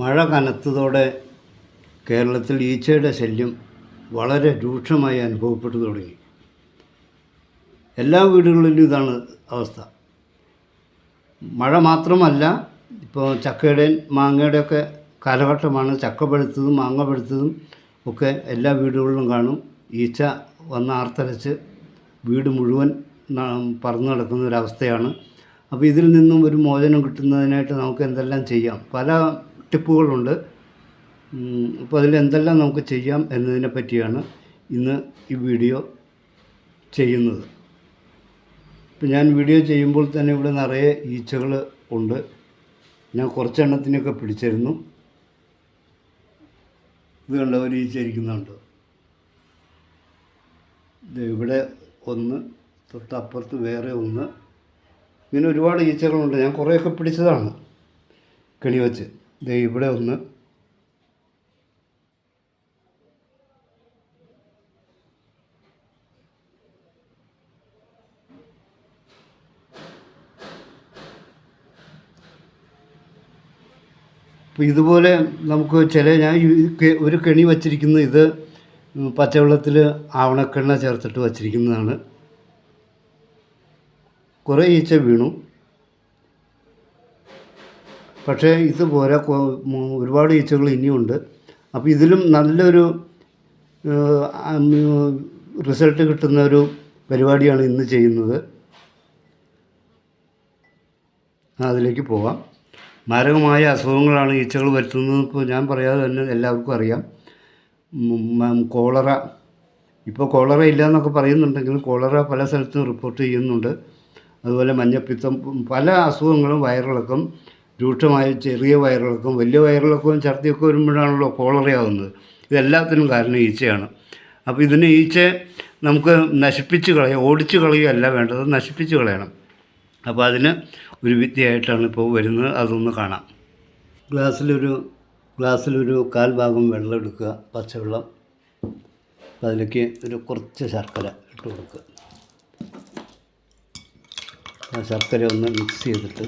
മഴ കനത്തതോടെ കേരളത്തിൽ ഈച്ചയുടെ ശല്യം വളരെ രൂക്ഷമായി അനുഭവപ്പെട്ടു തുടങ്ങി. എല്ലാ വീടുകളിലും ഇതാണ് അവസ്ഥ. മഴ മാത്രമല്ല ഇപ്പോൾ ചക്കയുടെയും മാങ്ങയുടെയൊക്കെ കാലഘട്ടമാണ്. ചക്ക പഴുത്തതും മാങ്ങ പഴുത്തതും ഒക്കെ എല്ലാ വീടുകളിലും കാണും. ഈച്ച വന്ന് ആർത്തലച്ച് വീട് മുഴുവൻ പറന്നു നടക്കുന്ന ഒരവസ്ഥയാണ് അപ്പോൾ ഇതിൽ നിന്നും ഒരു മോചനം കിട്ടുന്നതിനായിട്ട് നമുക്ക് എന്തെല്ലാം ചെയ്യാം? പല ടിപ്പുകളുണ്ട്. അപ്പോൾ അതിൽ എന്തെല്ലാം നമുക്ക് ചെയ്യാം എന്നതിനെ പറ്റിയാണ് ഇന്ന് ഈ വീഡിയോ ചെയ്യുന്നത്. ഇപ്പം ഞാൻ വീഡിയോ ചെയ്യുമ്പോൾ തന്നെ ഇവിടെ നിറയെ ഈച്ചകൾ ഉണ്ട്. ഞാൻ കുറച്ചെണ്ണത്തിനൊക്കെ പിടിച്ചിരുന്നു. ഇത് കണ്ട ഒരു ഈച്ച ഇരിക്കുന്നുണ്ട്. ഇവിടെ ഒന്ന് തൊട്ടപ്പുറത്ത് വേറെ ഒന്ന്. ഇങ്ങനെ ഒരുപാട് ഈച്ചകളുണ്ട്. ഞാൻ കുറേയൊക്കെ പിടിച്ചതാണ് കെണി വെച്ച്. ദേ ഇവിടെ ഒന്ന്. അപ്പോൾ ഇതുപോലെ നമുക്ക് ചില ഞാൻ ഒരു കെണി വച്ചിരിക്കുന്നത് ഇത് പച്ചവെള്ളത്തിൽ ആവണക്കെണ്ണ ചേർത്തിട്ട് വച്ചിരിക്കുന്നതാണ്. കുറേ ഈച്ച വീണു. പക്ഷേ ഇത് പോരാ ഒരുപാട് ഈച്ചകൾ ഇനിയുണ്ട്. അപ്പോൾ ഇതിലും നല്ലൊരു റിസൾട്ട് കിട്ടുന്ന ഒരു പരിപാടിയാണ് ഇന്ന് ചെയ്യുന്നത്. അതിലേക്ക് പോവാം. മാരകമായ അസുഖങ്ങളാണ് ഈച്ചകൾ വരുത്തുന്നത് ഇപ്പോൾ ഞാൻ പറയാതെ തന്നെ എല്ലാവർക്കും അറിയാം. കോളറ. ഇപ്പോൾ കോളറ ഇല്ല എന്നൊക്കെ പറയുന്നുണ്ടെങ്കിലും കോളറ പല സ്ഥലത്തും റിപ്പോർട്ട് ചെയ്യുന്നുണ്ട്. അതുപോലെ മഞ്ഞപ്പിത്തം പല അസുഖങ്ങളും വയറിളക്കം രൂക്ഷമായ ചെറിയ വയറിളക്കം വലിയ വയറിളക്കവും ഛർദിയൊക്കെ വരുമ്പോഴാണല്ലോ കോളറയാവുന്നത് ഇതെല്ലാത്തിനും കാരണം ഈച്ചയാണ്. അപ്പോൾ ഇതിന് ഈച്ച നമുക്ക് നശിപ്പിച്ച് കളയുക ഓടിച്ച് കളയുകയല്ല വേണ്ടത് നശിപ്പിച്ച് കളയണം. അപ്പോൾ അതിന് ഒരു വിദ്യയായിട്ടാണ് ഇപ്പോൾ വരുന്നത്. അതൊന്ന് കാണാം. ഗ്ലാസ്സിലൊരു ഗ്ലാസ്സിലൊരു കാൽ ഭാഗം വെള്ളം എടുക്കുക പച്ചവെള്ളം. അപ്പോൾ അതിലേക്ക് ഒരു കുറച്ച് ശർക്കര ഇട്ട് കൊടുക്കുക. ആ ശർക്കര ഒന്ന് മിക്സ് ചെയ്തിട്ട്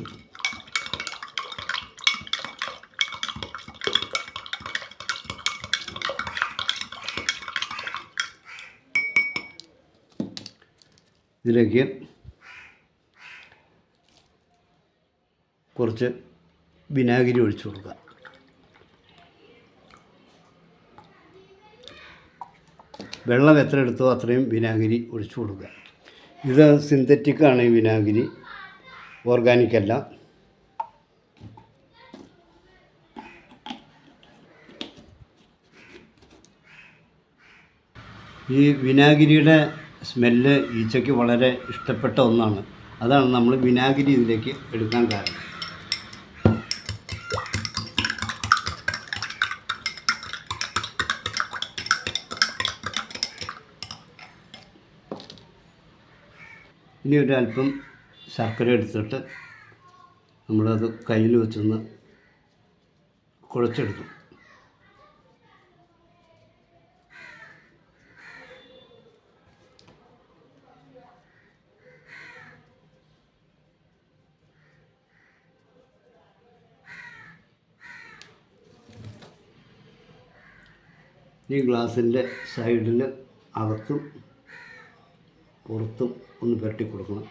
ഇതിലേക്ക് കുറച്ച് വിനാഗിരി ഒഴിച്ചു കൊടുക്കുക. വെള്ളം എത്ര എടുത്തോ അത്രയും വിനാഗിരി ഒഴിച്ചു കൊടുക്കുക. ഇത് സിന്തറ്റിക് ആണ് ഈ വിനാഗിരി. ഓർഗാനിക് അല്ല. ഈ വിനാഗിരിയുടെ സ്മെല്ല് ഈച്ചയ്ക്ക് വളരെ ഇഷ്ടപ്പെട്ട ഒന്നാണ്. അതാണ് നമ്മൾ വിനാഗിരി ഇതിലേക്ക് എടുക്കാൻ കാരണം. ഇനി ഒരല്പം ശർക്കര എടുത്തിട്ട് നമ്മളത് കയ്യിൽ വെച്ചൊന്ന് കുഴച്ചെടുക്കും. ഈ ഗ്ലാസിന്റെ സൈഡിൽ അകത്തും പുറത്തും ഒന്ന് പുരട്ടി കൊടുക്കണം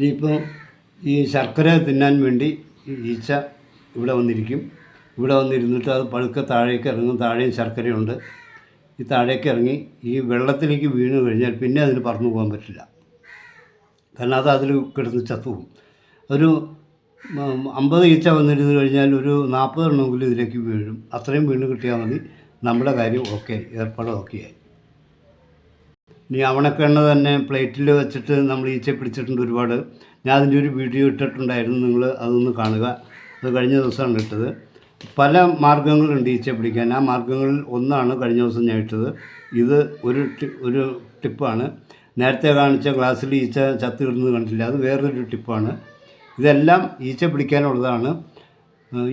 ഇനിയിപ്പോൾ ഈ ശർക്കര തിന്നാൻ വേണ്ടി ഈച്ച ഇവിടെ വന്നിരിക്കും. ഇവിടെ വന്നിരുന്നിട്ട് അത് പഴുക്കെ താഴേക്ക് ഇറങ്ങും. താഴെയും ശർക്കരയുണ്ട്. ഈ താഴേക്ക് ഇറങ്ങി ഈ വെള്ളത്തിലേക്ക് വീണ് കഴിഞ്ഞാൽ പിന്നെ അതിന് പറന്നു പോകാൻ പറ്റില്ല. കാരണം അത് അതിൽ കിടന്ന് ചത്തുപോകും. ഒരു അമ്പത് ഈച്ച വന്നിരുന്ന് കഴിഞ്ഞാൽ ഒരു നാൽപ്പത് എണ്ണമെങ്കിലും ഇതിലേക്ക് വീഴും. അത്രയും വീണ് കിട്ടിയാൽ മതി. നമ്മുടെ കാര്യം ഓക്കെ ഏർപ്പാട് ഓക്കെയായി ഇനി അവണക്കെണ്ണ തന്നെ പ്ലേറ്റിൽ വെച്ചിട്ട് നമ്മൾ ഈച്ച പിടിച്ചിട്ടുണ്ട് ഒരുപാട്. ഞാൻ അതിന്റെ ഒരു വീഡിയോ ഇട്ടിട്ടുണ്ടായിരുന്നു നിങ്ങൾ അതൊന്ന് കാണുക. അത് കഴിഞ്ഞ ദിവസമാണ് ഇട്ടത്. പല മാർഗങ്ങളുണ്ട് ഈച്ച പിടിക്കാൻ. ആ മാർഗങ്ങളിൽ ഒന്നാണ് കഴിഞ്ഞ ദിവസം ഞാൻ ഇട്ടത്. ഇത് ഒരു ഒരു ടിപ്പാണ്. നേരത്തെ കാണിച്ച ഗ്ലാസ്സിൽ ഈച്ച ചത്ത് കിടന്നത് കണ്ടില്ല അത് വേറൊരു ടിപ്പാണ്. ഇതെല്ലാം ഈച്ച പിടിക്കാനുള്ളതാണ്.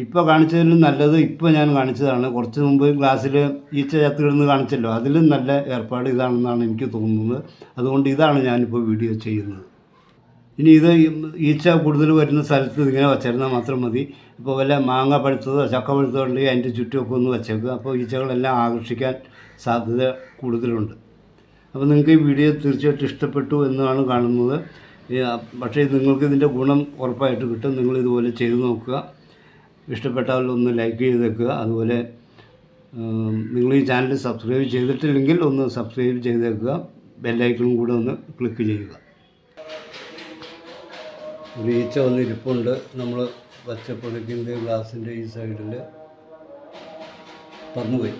ഇപ്പോൾ കാണിച്ചതിലും നല്ലത് ഇപ്പോൾ ഞാൻ കാണിച്ചതാണ്. കുറച്ച് മുമ്പ് ഗ്ലാസ്സിൽ ഈച്ച ചത്ത് കിടന്ന് കാണിച്ചല്ലോ. അതിലും നല്ല ഏർപ്പാട് ഇതാണെന്നാണ് എനിക്ക് തോന്നുന്നത്. അതുകൊണ്ട് ഇതാണ് ഞാനിപ്പോൾ വീഡിയോ ചെയ്യുന്നത്. ഇനി ഇത് ഈച്ച കൂടുതൽ വരുന്ന സ്ഥലത്ത് ഇങ്ങനെ വച്ചിരുന്നാൽ മാത്രം മതി. ഇപ്പോൾ വല്ല മാങ്ങ പഴുത്തതോ ചക്ക പഴുത്തതോ ഉണ്ടെങ്കിൽ അതിന്റെ ചുറ്റുമൊക്കെ ഒന്ന് വെച്ചേക്കുക. അപ്പോൾ ഈച്ചകളെല്ലാം ആകർഷിക്കാൻ സാധ്യത കൂടുതലുണ്ട്. അപ്പോൾ നിങ്ങൾക്ക് ഈ വീഡിയോ തീർച്ചയായിട്ടും ഇഷ്ടപ്പെട്ടു എന്നാണ് കാണുന്നത്. പക്ഷേ നിങ്ങൾക്ക് ഇതിന്റെ ഗുണം ഉറപ്പായിട്ട് കിട്ടും. നിങ്ങൾ ഇതുപോലെ ചെയ്തു നോക്കുക. ഇഷ്ടപ്പെട്ടാൽ ഒന്ന് ലൈക്ക് ചെയ്തേക്കുക അതുപോലെ നിങ്ങൾ ഈ ചാനൽ സബ്സ്ക്രൈബ് ചെയ്തിട്ടില്ലെങ്കിൽ ഒന്ന് സബ്സ്ക്രൈബ് ചെയ്തേക്കുക ബെല്ലൈക്കണും കൂടെ ഒന്ന് ക്ലിക്ക് ചെയ്യുക. ഒരു ഈച്ച ഒന്ന് ഇരിപ്പുണ്ട് നമ്മൾ പച്ചപ്പൊടിക്കിന്റെ ഗ്ലാസിന്റെ ഈ സൈഡിൽ പറന്നുപോയി.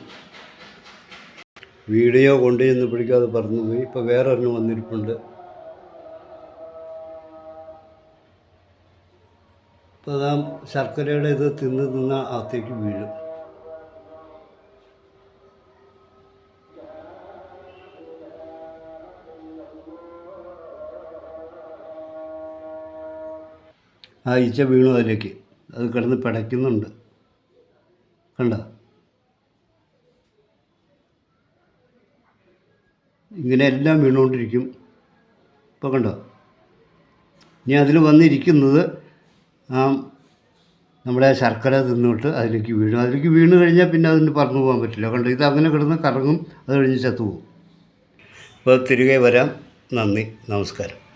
വീഡിയോ കൊണ്ടുചെന്ന് പിടിക്കാതെ പറന്നുപോയി. ഇപ്പോൾ വേറെ ഒരെണ്ണം വന്നിരിപ്പുണ്ട്. അതാ ശർക്കരയുടെ ഇത് തിന്ന് തിന്ന് അകത്തേക്ക് വീഴും. ആ ഈച്ച വീണു അതിലേക്ക്. അത് കിടന്ന് പിടയ്ക്കുന്നുണ്ട്. കണ്ട? ഇങ്ങനെ എല്ലാം വീണുകൊണ്ടിരിക്കും. ഇപ്പോൾ കണ്ടോ? ഇനി അതിൽ വന്നിരിക്കുന്നത് ആ നമ്മുടെ ശർക്കര തിന്നിട്ട് അതിലേക്ക് വീഴും. അതിലേക്ക് വീണ് കഴിഞ്ഞാൽ പിന്നെ അതിന് പറഞ്ഞു പോകാൻ പറ്റില്ല. കണ്ടോ? ഇത് അങ്ങനെ കിടന്ന് കറങ്ങും അത് കഴിഞ്ഞ് ചത്തുപോകും. അപ്പോൾ തിരികെ വരാം. നന്ദി. നമസ്കാരം.